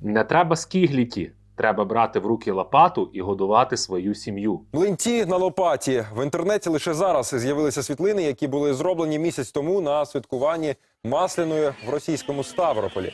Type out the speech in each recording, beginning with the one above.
Не треба скігліті. Треба брати в руки лопату і годувати свою сім'ю. Млинці на лопаті в інтернеті лише зараз з'явилися світлини, які були зроблені місяць тому на святкуванні масляної в російському Ставрополі.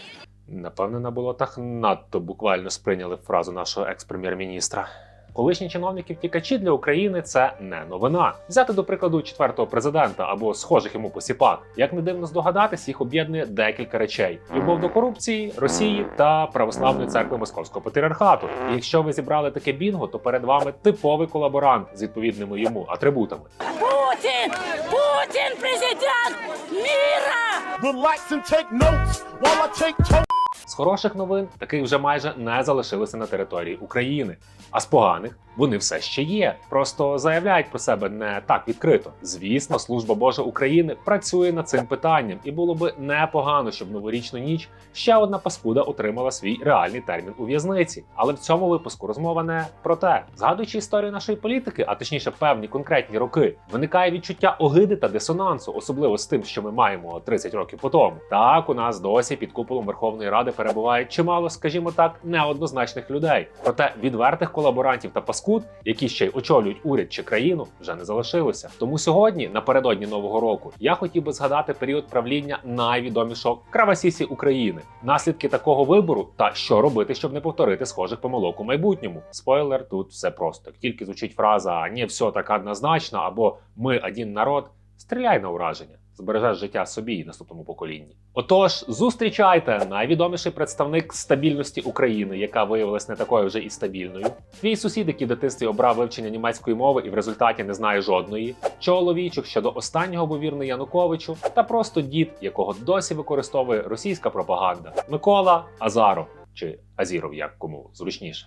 Напевне, на болотах надто буквально сприйняли фразу нашого екс-прем'єр-міністра. Колишні чиновники втікачі для України це не новина. Взяти до прикладу четвертого президента або схожих йому посіпак. Як не дивно здогадатись, їх об'єднує декілька речей: любов до корупції, Росії та православної церкви Московського патріархату. І якщо ви зібрали таке бінго, то перед вами типовий колаборант з відповідними йому атрибутами. Путин! Путин президент мира! Relax and take notes while I take. З хороших новин таких вже майже не залишилося на території України. А з поганих вони все ще є. Просто заявляють про себе не так відкрито. Звісно, служба Божа України працює над цим питанням, і було би непогано, щоб новорічну ніч ще одна паскуда отримала свій реальний термін у в'язниці. Але в цьому випуску розмова не про те. Згадуючи історію нашої політики, а точніше певні конкретні роки, виникає відчуття огиди та дисонансу, особливо з тим, що ми маємо 30 років по тому. Так, у нас досі під куполом Верховної Ради перебуває чимало, скажімо так, неоднозначних людей. Проте відвертих колаборантів та паскуд, які ще й очолюють уряд чи країну, вже не залишилося. Тому сьогодні, напередодні нового року, я хотів би згадати період правління найвідомішого кравасісі України, наслідки такого вибору та що робити, щоб не повторити схожих помилок у майбутньому. Спойлер, тут все просто. Тільки звучить фраза «не все так однозначно» або Ми один народ, стріляй на ураження. Збережеш життя собі і наступному поколінні. Отож, зустрічайте найвідоміший представник стабільності України, яка виявилась не такою вже і стабільною. Твій сусід, який в дитинстві обрав вивчення німецької мови і в результаті не знає жодної. Чоловічок щодо останнього був вірний Януковичу, та просто дід, якого досі використовує російська пропаганда. Микола Азаров чи Азіров, як кому зручніше.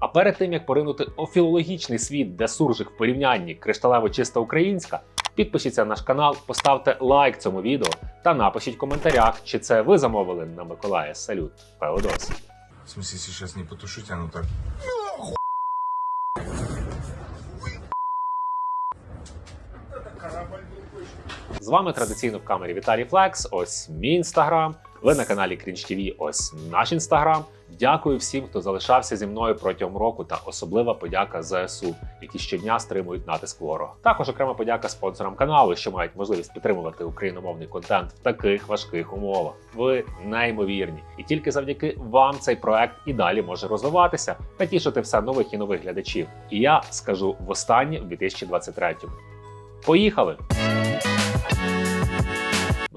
А перед тим як поринути у філологічний світ, де суржик в порівнянні кришталево чиста українська, підпишіться на наш канал, поставте лайк цьому відео та напишіть в коментарях, чи це ви замовили на Миколая салют Феодос. В смысле, сейчас не потушить, а ну так. З вами традиційно в камері Віталій Флекс. Ось мій інстаграм. Ви на каналі Крінж ТВ, ось наш інстаграм. Дякую всім, хто залишався зі мною протягом року, та особлива подяка ЗСУ, які щодня стримують натиск ворога. Також окрема подяка спонсорам каналу, що мають можливість підтримувати україномовний контент в таких важких умовах. Ви неймовірні, і тільки завдяки вам цей проект і далі може розвиватися та тішити все нових і нових глядачів. І я скажу востаннє в 2023-му. Поїхали!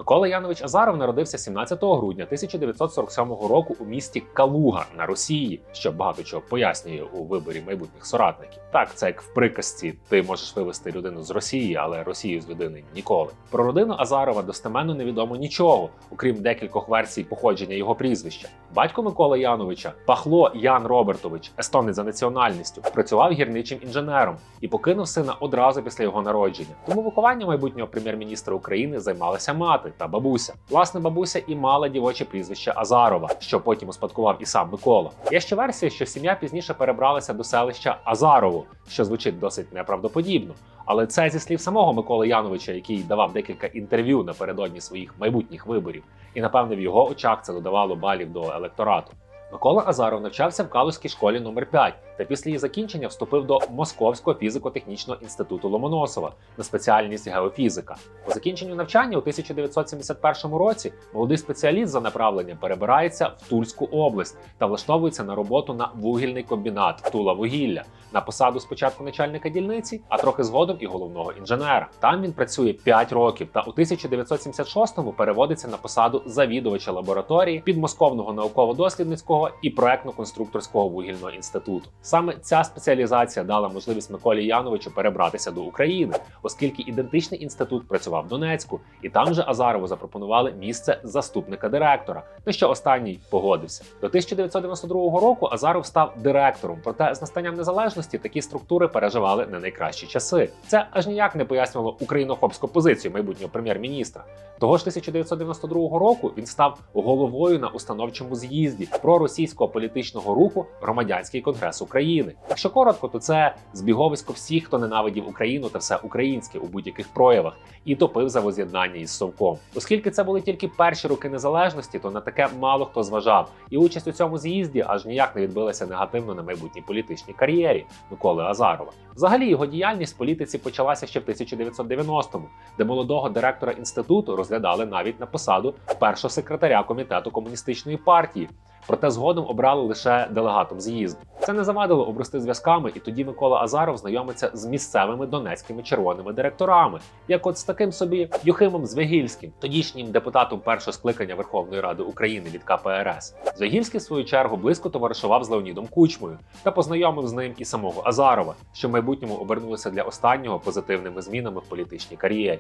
Микола Янович Азаров народився 17 грудня 1947 року у місті Калуга на Росії, що багато чого пояснює у виборі майбутніх соратників. Так, це як в приказці: ти можеш вивести людину з Росії, але Росію з людини ніколи. Про родину Азарова достеменно невідомо нічого, окрім декількох версій походження його прізвища. Батько Миколи Яновича, Пахло Ян Робертович, естонець за національністю, працював гірничим інженером і покинув сина одразу після його народження. Тому вихованням майбутнього прем'єр-міністра України займалася мати та бабуся. Власне, бабуся і мала дівоче прізвище Азарова, що потім успадкував і сам Микола. Є ще версія, що сім'я пізніше перебралася до селища Азарово, що звучить досить неправдоподібно. Але це зі слів самого Миколи Яновича, який давав декілька інтерв'ю напередодні своїх майбутніх виборів, і напевне в його очах це додавало балів до електорату. Микола Азаров навчався в Калузькій школі номер 5 та після її закінчення вступив до Московського фізико-технічного інституту Ломоносова на спеціальність геофізика. По закінченню навчання у 1971 році молодий спеціаліст за направленням перебирається в Тульську область та влаштовується на роботу на вугільний комбінат Тула вугілля на посаду спочатку начальника дільниці, а трохи згодом і головного інженера. Там він працює 5 років та у 1976-му переводиться на посаду завідувача лабораторії підмосковного науково-дослідницького і проектно-конструкторського вугільного інституту. Саме ця спеціалізація дала можливість Миколі Яновичу перебратися до України, оскільки ідентичний інститут працював в Донецьку, і там же Азарову запропонували місце заступника директора, на що останній погодився. До 1992 року Азаров став директором, проте з настанням незалежності такі структури переживали не найкращі часи. Це аж ніяк не пояснювало українофобську позицію майбутнього прем'єр-міністра. Того ж 1992 року він став головою на установчому з'їзді проросійського політичного руху Громадянський конгрес України. України. Якщо коротко, то це збіговисько всіх, хто ненавидів Україну та все українське у будь-яких проявах і топив за воз'єднання із Совком. Оскільки це були тільки перші роки незалежності, то на таке мало хто зважав, і участь у цьому з'їзді аж ніяк не відбилася негативно на майбутній політичній кар'єрі Миколи Азарова. Взагалі його діяльність в політиці почалася ще в 1990-му, де молодого директора інституту розглядали навіть на посаду першого секретаря комітету комуністичної партії. Проте згодом обрали лише делегатом з'їзду. Це не завадило обрости зв'язками, і тоді Микола Азаров знайомиться з місцевими донецькими червоними директорами, як от з таким собі Юхимом Звягільським, тодішнім депутатом першого скликання Верховної Ради України від КПРС. Звягільський, в свою чергу, близько товаришував з Леонідом Кучмою та познайомив з ним і самого Азарова, що в майбутньому обернулося для останнього позитивними змінами в політичній кар'єрі.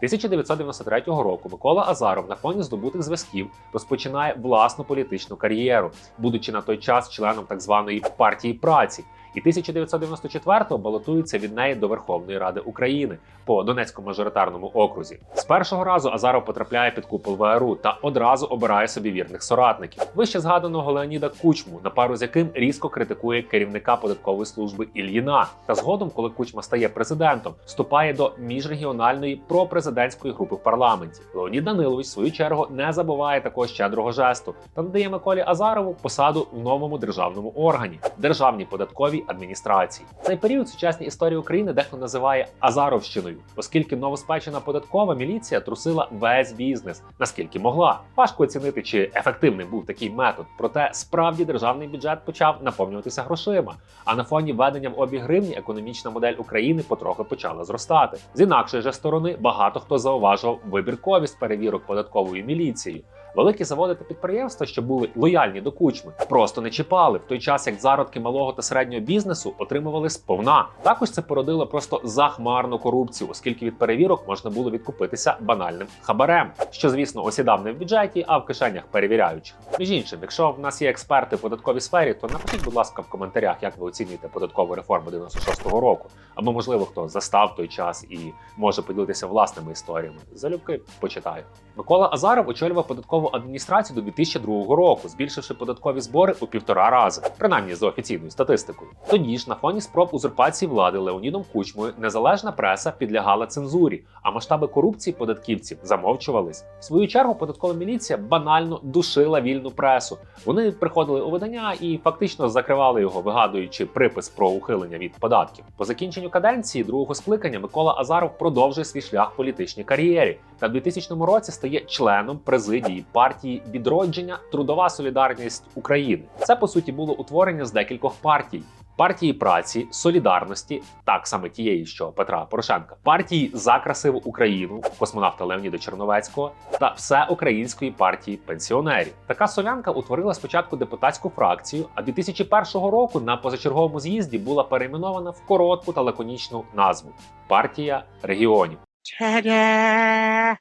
1993 року Микола Азаров на фоні здобутих зв'язків розпочинає власну політичну кар'єру, будучи на той час членом так званої партії праці. І 1994-го балотується від неї до Верховної Ради України по Донецькому мажоритарному окрузі. З першого разу Азаров потрапляє під купол ВРУ та одразу обирає собі вірних соратників. Вище згаданого Леоніда Кучму, на пару з яким різко критикує керівника податкової служби Ільїна. Та згодом, коли Кучма стає президентом, вступає до міжрегіональної пропрезидентської групи в парламенті. Леонід Данилович, в свою чергу, не забуває такого щедрого жесту та надає Миколі Азарову посаду в новому державному органі державній податковій адміністрації. Цей період сучасній історії України дехто називає Азаровщиною, оскільки новоспечена податкова міліція трусила весь бізнес, наскільки могла. Важко оцінити, чи ефективним був такий метод. Проте справді державний бюджет почав наповнюватися грошима. А на фоні введення в обіг гривні економічна модель України потрохи почала зростати. З інакшої же сторони багато хто зауважував вибірковість перевірок податковою міліцією. Великі заводи та підприємства, що були лояльні до кучми, просто не чіпали в той час, як зародки малого та середнього бізнесу отримували сповна. Також це породило просто захмарну корупцію, оскільки від перевірок можна було відкупитися банальним хабарем, що звісно осідав не в бюджеті, а в кишенях перевіряючих. Між іншим, якщо в нас є експерти в податковій сфері, то напишіть, будь ласка, в коментарях, як ви оцінюєте податкову реформу 96-го року, або можливо хто застав той час і може поділитися власними історіями. Залюбки почитаю. Микола Азаров очолював податкову адміністрацію до 2002 року, збільшивши податкові збори у півтора рази, принаймні за офіційною статистикою. Тоді ж на фоні спроб узурпації влади Леонідом Кучмою незалежна преса підлягала цензурі, а масштаби корупції податківців замовчувались. В свою чергу податкова міліція банально душила вільну пресу. Вони приходили у видання і фактично закривали його, вигадуючи припис про ухилення від податків. По закінченню каденції другого скликання Микола Азаров продовжує свій шлях в політичній кар'єрі та в 2000 році стає членом президії партії відродження Трудова солідарність України. Це по суті було утворення з декількох партій. Партії праці, солідарності, так саме тієї, що Петра Порошенка, партії за красиву Україну, космонавта Леоніда Черновецького та всеукраїнської партії пенсіонерів. Така солянка утворила спочатку депутатську фракцію, а 2001 року на позачерговому з'їзді була перейменована в коротку та лаконічну назву партія регіонів.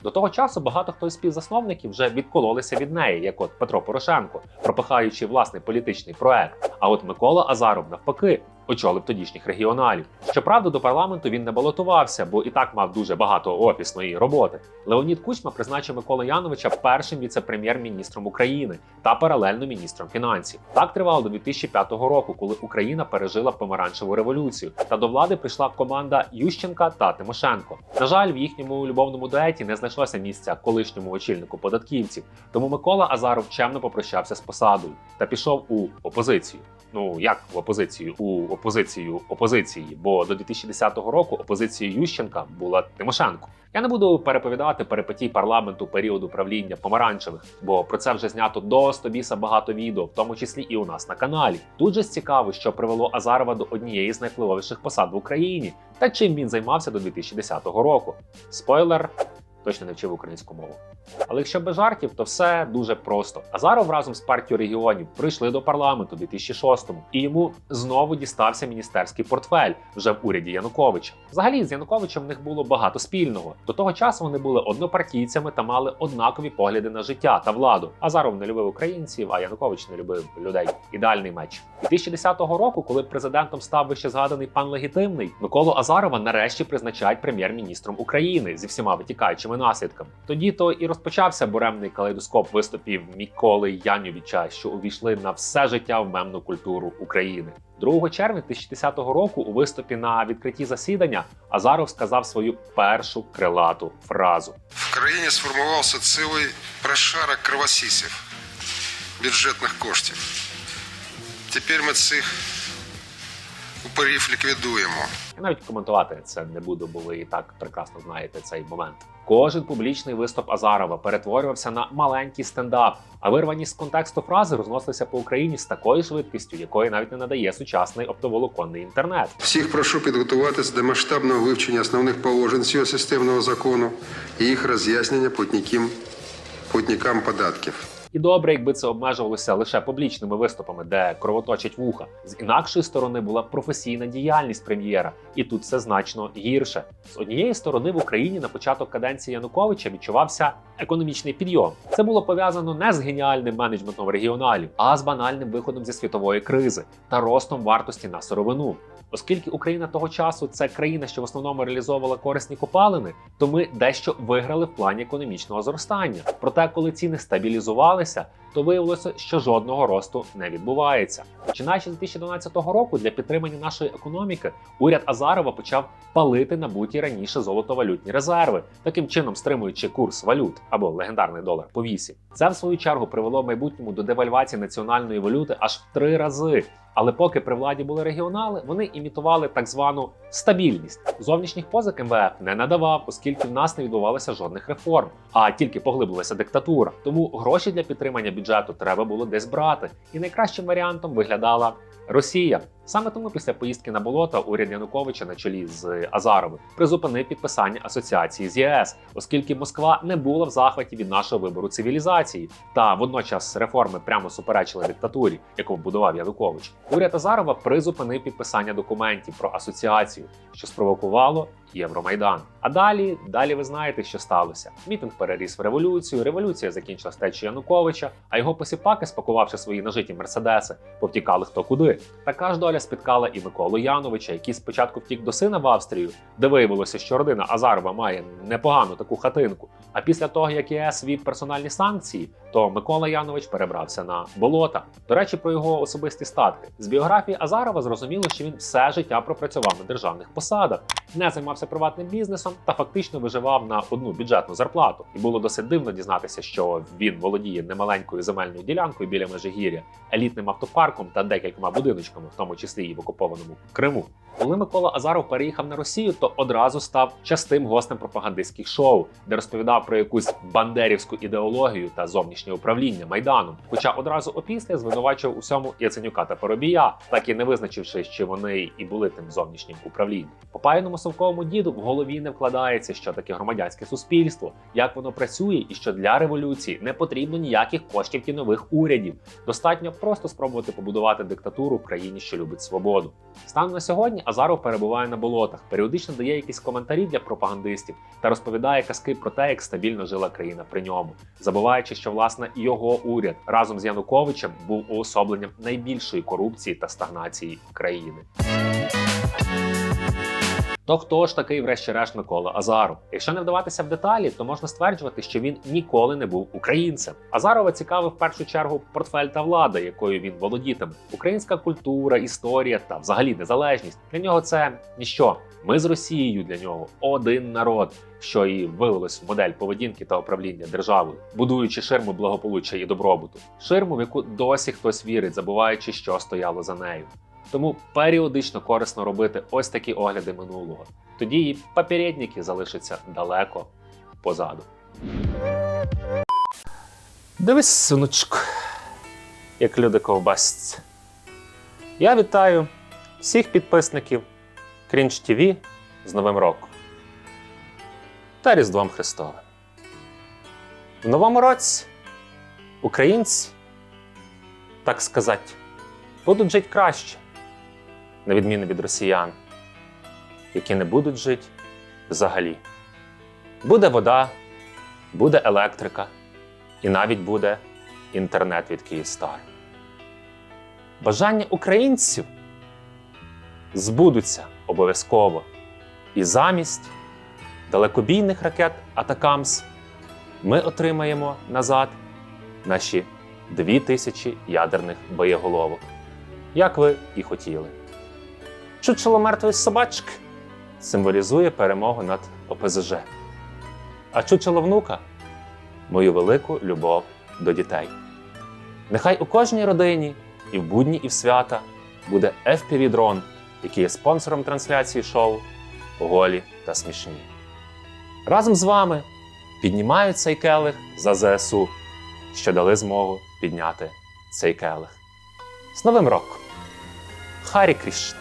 До того часу багато хто із співзасновників вже відкололися від неї, як от Петро Порошенко, пропихаючи власний політичний проект. А от Микола Азаров навпаки очолив тодішніх регіоналів. Щоправда, до парламенту він не балотувався, бо і так мав дуже багато офісної роботи. Леонід Кучма призначив Микола Яновича першим віце-прем'єр-міністром України та паралельно міністром фінансів. Так тривало до 2005 року, коли Україна пережила помаранчеву революцію, та до влади прийшла команда Ющенка та Тимошенко. На жаль, в їхньому любовному дуеті не знайшлося місця колишньому очільнику податківців. Тому Микола Азаров чемно попрощався з посадою та пішов у опозицію. Ну як в опозицію? У опозицію опозиції, бо до 2010 року опозицією Ющенка була Тимошенко. Я не буду переповідати перипетій парламенту періоду правління помаранчевих, бо про це вже знято до 100 біса багато відео, в тому числі і у нас на каналі. Тут же цікаво, що привело Азарова до однієї з найвпливовіших посад в Україні, та чим він займався до 2010 року. Спойлер. Точно не вчив українську мову. Але якщо без жартів, то все дуже просто. Азаров разом з партією регіонів прийшли до парламенту у 2006-му, і йому знову дістався міністерський портфель вже в уряді Януковича. Взагалі з Януковичем в них було багато спільного. До того часу вони були однопартійцями та мали однакові погляди на життя та владу. Азаров не любив українців, а Янукович не любив людей. Ідеальний меч. 2010 року, коли президентом став вище згаданий пан легітимний, Миколу Азарова нарешті призначають прем'єр-міністром України зі всіма витікаючими наслідками. Тоді то і розпочався буремний калейдоскоп виступів Міколи Яньовіча, що увійшли на все життя в мемну культуру України. 2 червня 2010 року у виступі на відкритті засідання Азаров сказав свою першу крилату фразу. В країні сформувався цілий прошарок кровосісів, бюджетних коштів. Тепер ми цих упорів ліквідуємо. Я навіть коментувати це не буду, бо ви і так прекрасно знаєте цей момент. Кожен публічний виступ Азарова перетворювався на маленький стендап, а вирвані з контексту фрази розносилися по Україні з такою швидкістю, якої навіть не надає сучасний оптоволоконний інтернет. Всіх прошу підготуватися до масштабного вивчення основних положень цього системного закону і їх роз'яснення путніким платникам податків. І добре, якби це обмежувалося лише публічними виступами, де кровоточать вуха. З інакшої сторони була професійна діяльність прем'єра, і тут все значно гірше. З однієї сторони в Україні на початок каденції Януковича відчувався економічний підйом. Це було пов'язано не з геніальним менеджментом регіоналів, а з банальним виходом зі світової кризи та ростом вартості на сировину. Оскільки Україна того часу це країна, що в основному реалізовувала корисні копалини, то ми дещо виграли в плані економічного зростання. Проте, коли ціни essa то виявилося, що жодного росту не відбувається. Починаючи з 2012 року, для підтримання нашої економіки уряд Азарова почав палити набуті раніше золотовалютні резерви, таким чином стримуючи курс валют або легендарний долар по вісі. Це в свою чергу привело в майбутньому до девальвації національної валюти аж в три рази. Але поки при владі були регіонали, вони імітували так звану стабільність. Зовнішніх позик МВФ не надавав, оскільки в нас не відбувалося жодних реформ, а тільки поглиблилася диктатура. Тому гроші для підтримання бюджету треба було десь брати. І найкращим варіантом виглядала Росія. Саме тому після поїздки на болото уряд Януковича на чолі з Азаровим призупинив підписання асоціації з ЄС, оскільки Москва не була в захваті від нашого вибору цивілізації, та водночас реформи прямо суперечили диктатурі, яку будував Янукович. Уряд Азарова призупинив підписання документів про асоціацію, що спровокувало Євромайдан. А далі, далі ви знаєте, що сталося. Мітинг переріс в революцію. Революція закінчилась течією Януковича, а його посіпаки, спакувавши свої нажиті мерседеси, повтікали хто куди. Така ж доля спіткала і Миколу Яновича, який спочатку втік до сина в Австрію, де виявилося, що родина Азарова має непогану таку хатинку. А після того, як ЄС вів персональні санкції, то Микола Янович перебрався на болота. До речі, про його особисті статки з біографії Азарова зрозуміло, що він все життя пропрацював на державних посадах, не займався приватним бізнесом та фактично виживав на одну бюджетну зарплату. І було досить дивно дізнатися, що він володіє немаленькою земельною ділянкою біля Межигір'я, елітним автопарком та декількома будиночками, в тому числі і в окупованому Криму. Коли Микола Азаров переїхав на Росію, то одразу став частим гостем пропагандистських шоу, де розповідав про якусь бандерівську ідеологію та зовнішнє управління майданом. Хоча одразу опісля звинувачував усьому Яценюка та Поробія, так і не визначивши, чи вони і були тим зовнішнім управлінням. Попаяному совковому діду в голові не вкладається, що таке громадянське суспільство, як воно працює, і що для революції не потрібно ніяких коштів і нових урядів. Достатньо просто спробувати побудувати диктатуру в країні, що любить свободу. Станом на сьогодні Азаров перебуває на болотах, періодично дає якісь коментарі для пропагандистів та розповідає казки про те, як стабільно жила країна при ньому, забуваючи, що власне його уряд разом з Януковичем був уособленням найбільшої корупції та стагнації країни. То хто ж такий, врешті-решт, Микола Азаров? Якщо не вдаватися в деталі, то можна стверджувати, що він ніколи не був українцем. Азарова цікавив в першу чергу портфель та влада, якою він володітиме. Українська культура, історія та взагалі незалежність. Для нього це ніщо. Ми з Росією для нього один народ, що і вилилось в модель поведінки та управління державою, будуючи ширму благополуччя і добробуту, ширму, в яку досі хтось вірить, забуваючи, що стояло за нею. Тому періодично корисно робити ось такі огляди минулого. Тоді і попередники залишаться далеко позаду. Дивись, синочку, як люди ковбасяться. Я вітаю всіх підписників Крінж ТВ з Новим роком та Різдвом Христовим. В новому році українці, так сказати, будуть жити краще, на відміну від росіян, які не будуть жити взагалі. Буде вода, буде електрика, і навіть буде інтернет від Київстар. Бажання українців збудуться обов'язково. І замість далекобійних ракет Атакамс ми отримаємо назад наші 2000 ядерних боєголовок, як ви і хотіли. Чучело мертвої собачки символізує перемогу над ОПЗЖ, а чучело внука мою велику любов до дітей. Нехай у кожній родині, і в будні, і в свята буде FPV-дрон, який є спонсором трансляції шоу Голі та смішні. Разом з вами піднімаю цей келих за ЗСУ, що дали змогу підняти цей келих. З Новим роком! Харі Крішна!